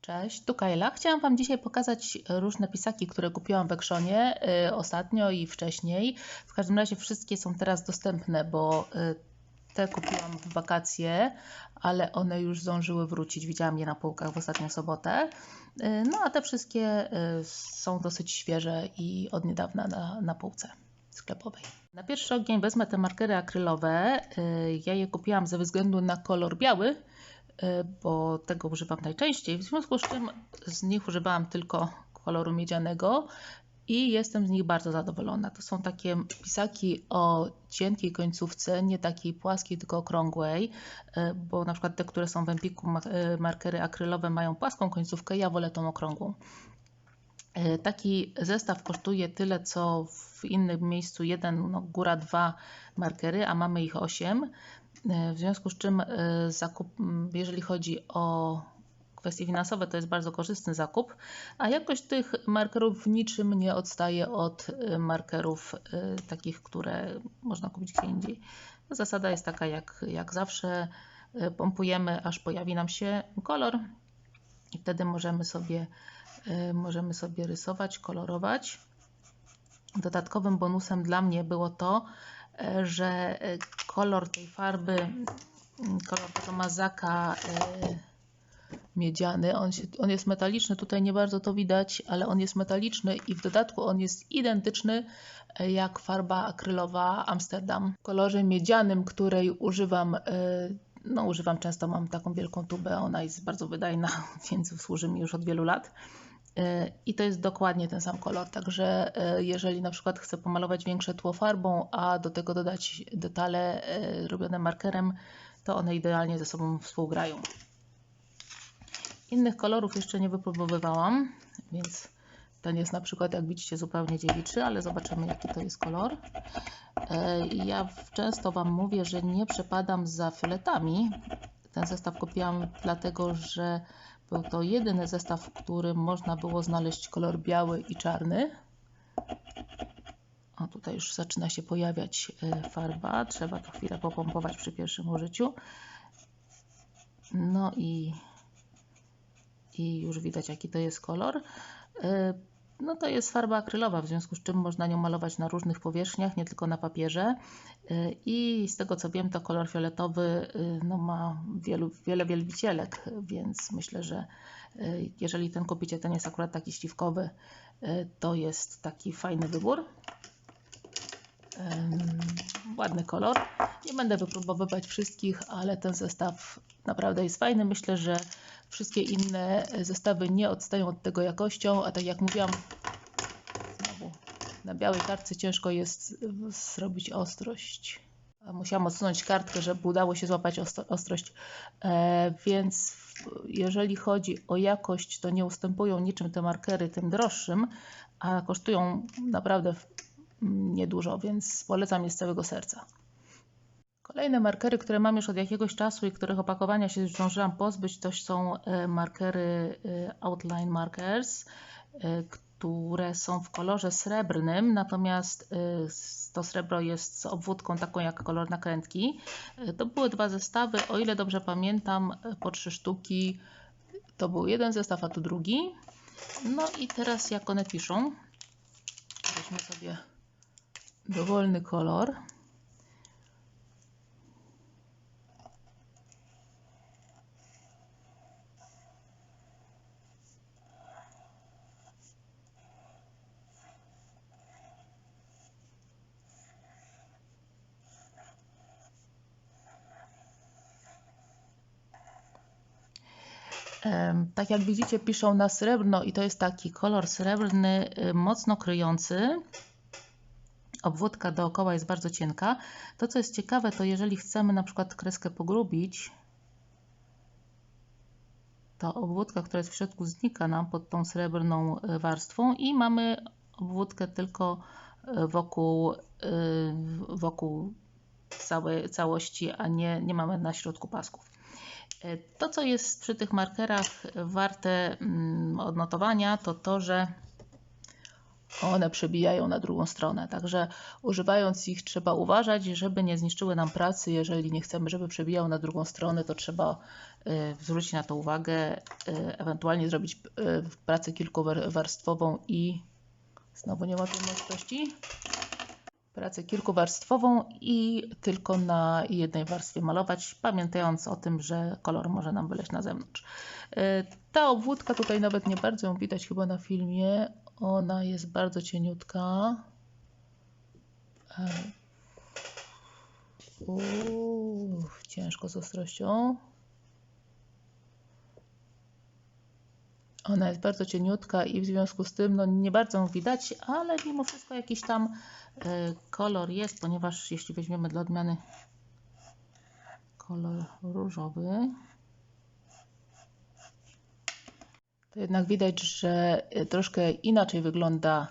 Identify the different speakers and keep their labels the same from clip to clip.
Speaker 1: Cześć, tu Kajla. Chciałam Wam dzisiaj pokazać różne pisaki, które kupiłam w Ekrzonie y, ostatnio i wcześniej. W każdym razie wszystkie są teraz dostępne, bo y, te kupiłam w wakacje, ale one już zdążyły wrócić. Widziałam je na półkach w ostatnią sobotę. Y, no a te wszystkie są dosyć świeże i od niedawna na, na półce sklepowej. Na pierwszy ogień wezmę te markery akrylowe. Ja je kupiłam ze względu na kolor biały, bo tego używam najczęściej. W związku z czym z nich używałam tylko koloru miedzianego i jestem z nich bardzo zadowolona. To są takie pisaki o cienkiej końcówce, nie takiej płaskiej, tylko okrągłej, y, bo na przykład te, które są w Empiku y, markery akrylowe mają płaską końcówkę, ja wolę tą okrągłą. E, Taki zestaw kosztuje tyle, co w innym miejscu jeden, no góra dwa markery, a mamy ich osiem. E, W związku z czym e, zakup, jeżeli chodzi o kwestie finansowe, to jest bardzo korzystny zakup, a jakość tych markerów w niczym nie odstaje od e, markerów takich, które można kupić gdzie indziej. Zasada jest taka jak, jak zawsze, pompujemy aż pojawi nam się kolor i wtedy możemy sobie, możemy sobie rysować, kolorować. Dodatkowym bonusem dla mnie było to, że e, kolor tej farby, mm, kolor tego mazaka e, miedziany, on, się, on jest metaliczny, tutaj nie bardzo to widać, ale on jest metaliczny i w dodatku on jest identyczny e, jak farba akrylowa Amsterdam. W kolorze miedzianym, której używam e, no, używam często, mam taką wielką tubę, ona jest bardzo wydajna, więc służy mi już od wielu lat. E, I to jest dokładnie ten sam kolor, także e, jeżeli na przykład chcę pomalować większe tło farbą, a do tego dodać detale e, robione markerem, to one idealnie ze sobą współgrają. Innych kolorów jeszcze nie wypróbowywałam, więc ten jest na przykład, jak widzicie, zupełnie dziewiczy, ale zobaczymy, jaki to jest kolor. Ja często Wam mówię, że nie przepadam za fioletami. Ten zestaw kupiłam dlatego, że był to jedyny zestaw, w którym można było znaleźć kolor biały i czarny. O, tutaj już zaczyna się pojawiać e, farba. Trzeba to chwilę popompować przy pierwszym użyciu. No i, i już widać, jaki to jest kolor. No to jest farba akrylowa, w związku z czym można nią malować na różnych powierzchniach, nie tylko na papierze. Y, I z tego co wiem, to kolor fioletowy y, no, ma wielu, wiele wielbicielek, więc myślę, że y, jeżeli ten kupicie, ten jest akurat taki śliwkowy, to jest taki fajny wybór. Ładny kolor. Nie będę wypróbowywać wszystkich, ale ten zestaw naprawdę jest fajny. Myślę, że wszystkie inne zestawy nie odstają od tego jakością, a tak jak mówiłam, znowu na białej kartce ciężko jest zrobić ostrość. Musiałam odsunąć kartkę, żeby udało się złapać ostro- ostrość. E, więc jeżeli chodzi o jakość, to nie ustępują niczym te markery tym droższym, a kosztują naprawdę niedużo, więc polecam je z całego serca. Kolejne markery, które mam już od jakiegoś czasu i których opakowania się zdążyłam pozbyć, to są e, markery e, Outline Markers, e, które są w kolorze srebrnym, natomiast to srebro jest z obwódką taką jak kolor nakrętki. To były dwa zestawy, o ile dobrze pamiętam, po trzy sztuki. To był jeden zestaw, a tu drugi. No i teraz jak one piszą, weźmy sobie dowolny kolor. Tak jak widzicie, piszą na srebrno i to jest taki kolor srebrny, mocno kryjący. Obwódka dookoła jest bardzo cienka. To, co jest ciekawe, to jeżeli chcemy na przykład kreskę pogrubić, to obwódka, która jest w środku, znika nam pod tą srebrną y, warstwą i mamy obwódkę tylko y, wokół, y, wokół całej całości, a nie, nie mamy na środku pasków. To, co jest przy tych markerach warte mm, odnotowania, to to, że one przebijają na drugą stronę. Także używając ich trzeba uważać, żeby nie zniszczyły nam pracy. Jeżeli nie chcemy, żeby przebijał na drugą stronę, to trzeba y, zwrócić na to uwagę, y, ewentualnie zrobić y, pracę kilkuwarstwową i znowu nie łapię możliwości. Pracę kilkuwarstwową i tylko na jednej warstwie malować, pamiętając o tym, że kolor może nam wyleźć na zewnątrz. Ta obwódka tutaj nawet nie bardzo ją widać chyba na filmie. Ona jest bardzo cieniutka. Uff, ciężko z ostrością. Ona jest bardzo cieniutka i w związku z tym no, nie bardzo ją widać, ale mimo wszystko jakiś tam kolor jest, ponieważ jeśli weźmiemy dla odmiany kolor różowy, to jednak widać, że y, troszkę inaczej wygląda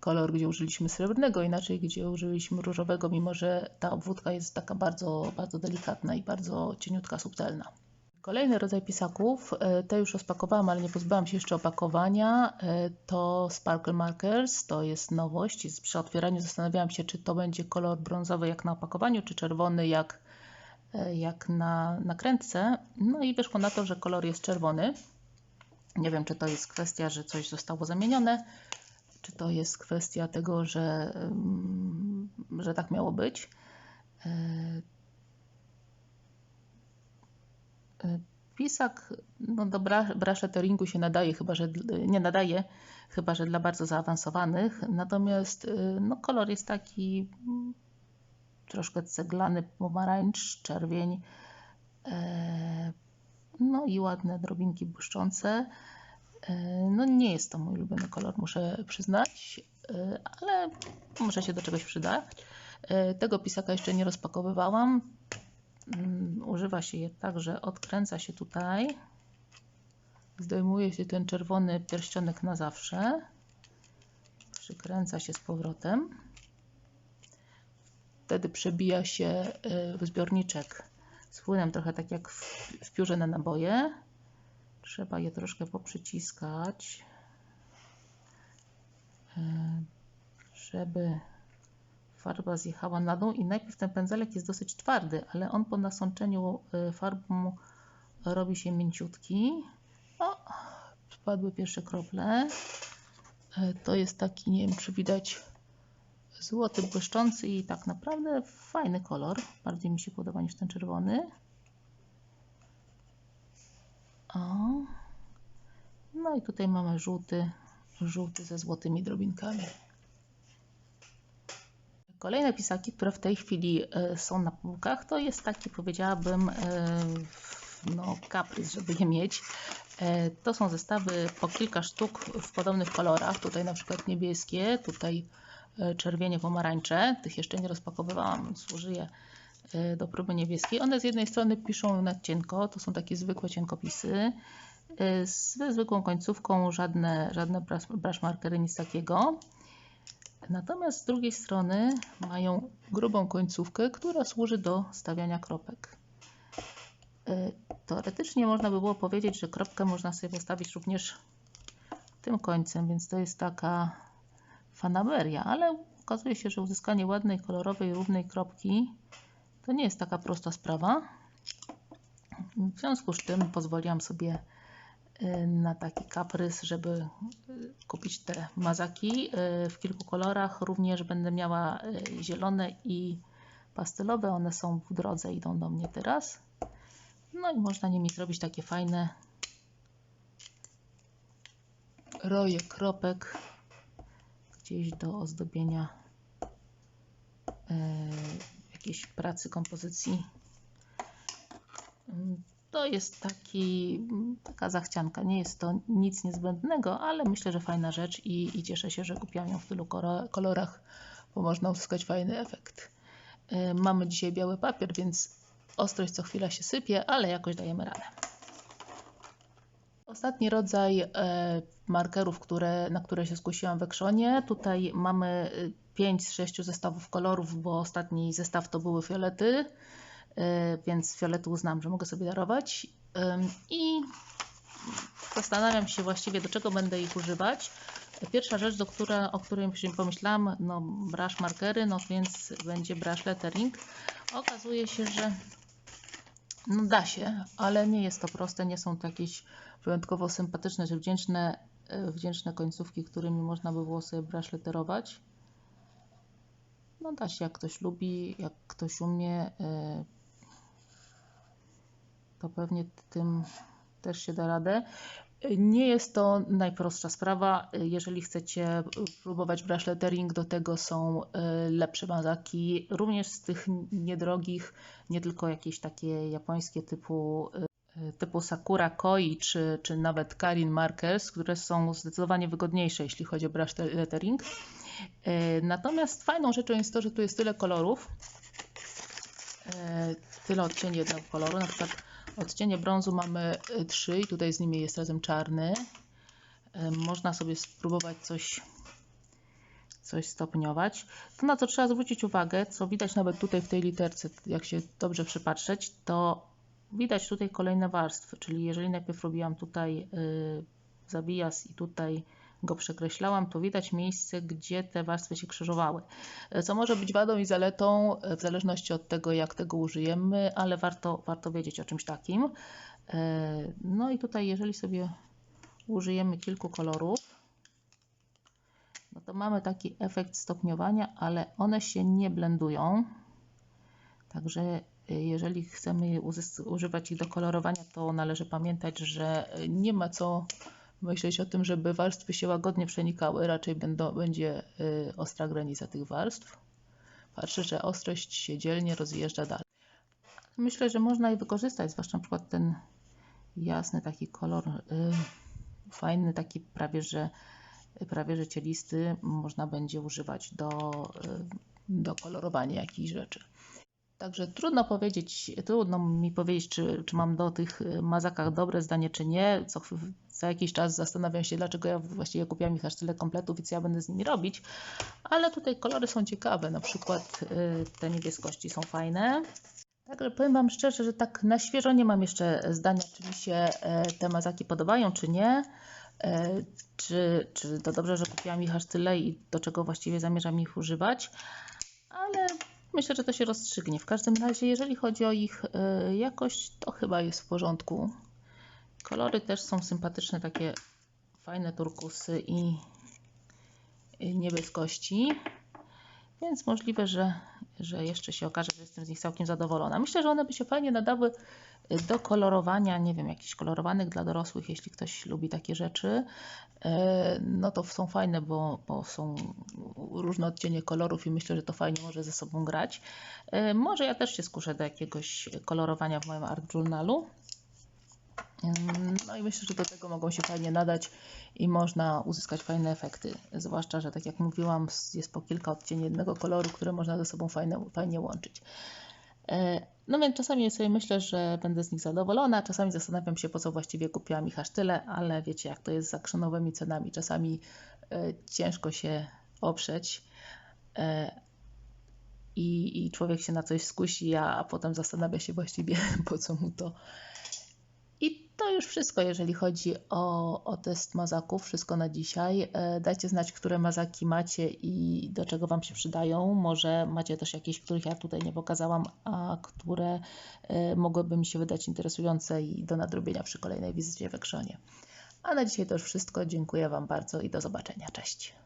Speaker 1: kolor, gdzie użyliśmy srebrnego, inaczej gdzie użyliśmy różowego, mimo że ta obwódka jest taka bardzo, bardzo delikatna i bardzo cieniutka, subtelna. Kolejny rodzaj pisaków, y, te już rozpakowałam, ale nie pozbyłam się jeszcze opakowania, y, to Sparkle Markers, to jest nowość. Przy otwieraniu zastanawiałam się, czy to będzie kolor brązowy jak na opakowaniu, czy czerwony jak, jak na nakrętce. No i wyszło na to, że kolor jest czerwony. Nie wiem, czy to jest kwestia, że coś zostało zamienione, czy to jest kwestia tego, że, mm, że tak miało być. E, e, pisak no do brushetteringu się nadaje, chyba że nie nadaje, chyba że dla bardzo zaawansowanych. Natomiast e, no, kolor jest taki mm, troszkę ceglany, pomarańcz, czerwień no i ładne drobinki błyszczące. E, no nie jest to mój ulubiony kolor, muszę przyznać, e, ale może się do czegoś przydać. E, tego pisaka jeszcze nie rozpakowywałam. Mm, używa się je tak, że odkręca się tutaj. Zdejmuje się ten czerwony pierścionek na zawsze. Przykręca się z powrotem. Wtedy przebija się w zbiorniczek z płynem, trochę tak jak w, piórze na naboje. Trzeba je troszkę poprzyciskać, e, żeby farba zjechała na dół i najpierw ten pędzelek jest dosyć twardy, ale on po nasączeniu e, farbą robi się mięciutki. O, spadły pierwsze krople. E, to jest taki, nie wiem czy widać, złoty, błyszczący i tak naprawdę fajny kolor. Bardziej mi się podoba niż ten czerwony. O. No i tutaj mamy żółty, żółty ze złotymi drobinkami. Kolejne pisaki, które w tej chwili e, są na półkach, to jest taki, powiedziałabym, e, no, kaprys, żeby je mieć. E, to są zestawy po kilka sztuk w podobnych kolorach. Tutaj na przykład niebieskie, tutaj czerwienie pomarańcze. Tych jeszcze nie rozpakowywałam, więc użyję e, do próby niebieskiej. One z jednej strony piszą na cienko, to są takie zwykłe cienkopisy. Ze zwykłą końcówką, żadne, żadne brush markery, nic takiego. Natomiast z drugiej strony mają grubą końcówkę, która służy do stawiania kropek. Teoretycznie można by było powiedzieć, że kropkę można sobie postawić również tym końcem, więc to jest taka fanaberia, ale okazuje się, że uzyskanie ładnej, kolorowej, równej kropki to nie jest taka prosta sprawa. W związku z czym pozwoliłam sobie y, na taki kaprys, żeby y, kupić te mazaki y, w kilku kolorach. Również będę miała zielone i pastelowe. One są w drodze, idą do mnie teraz. No i można nimi zrobić takie fajne roje kropek gdzieś do ozdobienia jakiejś pracy kompozycji. To jest taki, taka zachcianka. Nie jest to nic niezbędnego, ale myślę, że fajna rzecz i, i cieszę się, że kupiłam ją w tylu kolorach, bo można uzyskać fajny efekt. E, mamy dzisiaj biały papier, więc ostrość co chwila się sypie, ale jakoś dajemy radę. Ostatni rodzaj e, markerów, które, na które się zgłosiłam w Ekrzonie. Tutaj mamy 5 y, z 6 zestawów kolorów, bo ostatni zestaw to były fiolety, więc fiolety uznam, że mogę sobie darować. I zastanawiam się właściwie, do czego będę ich używać. Pierwsza rzecz, do która, o której pomyślałam, no brush markery, no więc będzie brush lettering. Okazuje się, że no da się, ale nie jest to proste, nie są to jakieś wyjątkowo sympatyczne czy wdzięczne, e, wdzięczne końcówki, którymi można by było sobie brush letterować. No da się, jak ktoś lubi, jak ktoś umie, e, to pewnie tym też się da radę. Nie jest to najprostsza sprawa. Jeżeli chcecie próbować brush lettering, do tego są e, lepsze mazaki, również z tych niedrogich, nie tylko jakieś takie japońskie typu e, typu Sakura Koi czy, czy nawet Karin Markers, które są zdecydowanie wygodniejsze, jeśli chodzi o brush lettering. E, natomiast fajną rzeczą jest to, że tu jest tyle kolorów, tyle odcieni jednego koloru, na przykład Odcienie brązu mamy 3 i tutaj z nimi jest razem czarny. Można sobie spróbować coś, coś stopniować. To na co trzeba zwrócić uwagę, co widać nawet tutaj w tej literce, jak się dobrze przypatrzeć, to widać tutaj kolejne warstwy, czyli jeżeli najpierw robiłam tutaj y, zabijas i tutaj go przekreślałam, to widać miejsce, gdzie te warstwy się krzyżowały. Co może być wadą i zaletą, w zależności od tego, jak tego użyjemy, ale warto, warto wiedzieć o czymś takim. No i tutaj, jeżeli sobie użyjemy kilku kolorów, no to mamy taki efekt stopniowania, ale one się nie blendują. Także jeżeli chcemy używać ich do kolorowania, to należy pamiętać, że nie ma co myśleć o tym, żeby warstwy się łagodnie przenikały, raczej będą, będzie y, ostra granica tych warstw. Patrzę, że ostrość się dzielnie rozjeżdża dalej. Myślę, że można je wykorzystać, zwłaszcza na przykład ten jasny taki kolor, y, fajny, taki prawie że, prawie że cielisty, można będzie używać do, y, do kolorowania jakichś rzeczy. Także trudno powiedzieć, trudno mi powiedzieć, czy, czy mam do tych mazakach dobre zdanie, czy nie. Co, za jakiś czas zastanawiam się, dlaczego ja właściwie kupiłam ich aż tyle kompletów i co ja będę z nimi robić. Ale tutaj kolory są ciekawe, na przykład y, te niebieskości są fajne. Także powiem Wam szczerze, że tak na świeżo nie mam jeszcze zdania, czy mi się e, te mazaki podobają, czy nie. E, czy, czy to dobrze, że kupiłam ich aż tyle i do czego właściwie zamierzam ich używać. Ale myślę, że to się rozstrzygnie. W każdym razie, jeżeli chodzi o ich e, jakość, to chyba jest w porządku. Kolory też są sympatyczne, takie fajne turkusy i niebieskości. Więc możliwe, że, że jeszcze się okaże, że jestem z nich całkiem zadowolona. Myślę, że one by się fajnie nadały do kolorowania, nie wiem, jakichś kolorowanych dla dorosłych, jeśli ktoś lubi takie rzeczy. E, no to są fajne, bo, bo są różne odcienie kolorów i myślę, że to fajnie może ze sobą grać. E, może ja też się skuszę do jakiegoś kolorowania w moim art journalu. No i myślę, że do tego mogą się fajnie nadać i można uzyskać fajne efekty. Zwłaszcza, że tak jak mówiłam, jest po kilka odcieni jednego koloru, które można ze sobą fajne, fajnie łączyć. E, no więc czasami sobie myślę, że będę z nich zadowolona, czasami zastanawiam się, po co właściwie kupiłam ich aż tyle, ale wiecie, jak to jest z akrzynowymi cenami. Czasami e, ciężko się oprzeć e, i, i człowiek się na coś skusi, a potem zastanawia się właściwie, po co mu to to już wszystko, jeżeli chodzi o, o test mazaków, wszystko na dzisiaj. E, dajcie znać, które mazaki macie i do czego Wam się przydają. Może macie też jakieś, których ja tutaj nie pokazałam, a które e, mogłyby mi się wydać interesujące i do nadrobienia przy kolejnej wizycie w Ekrzonie. A na dzisiaj to już wszystko. Dziękuję Wam bardzo i do zobaczenia. Cześć.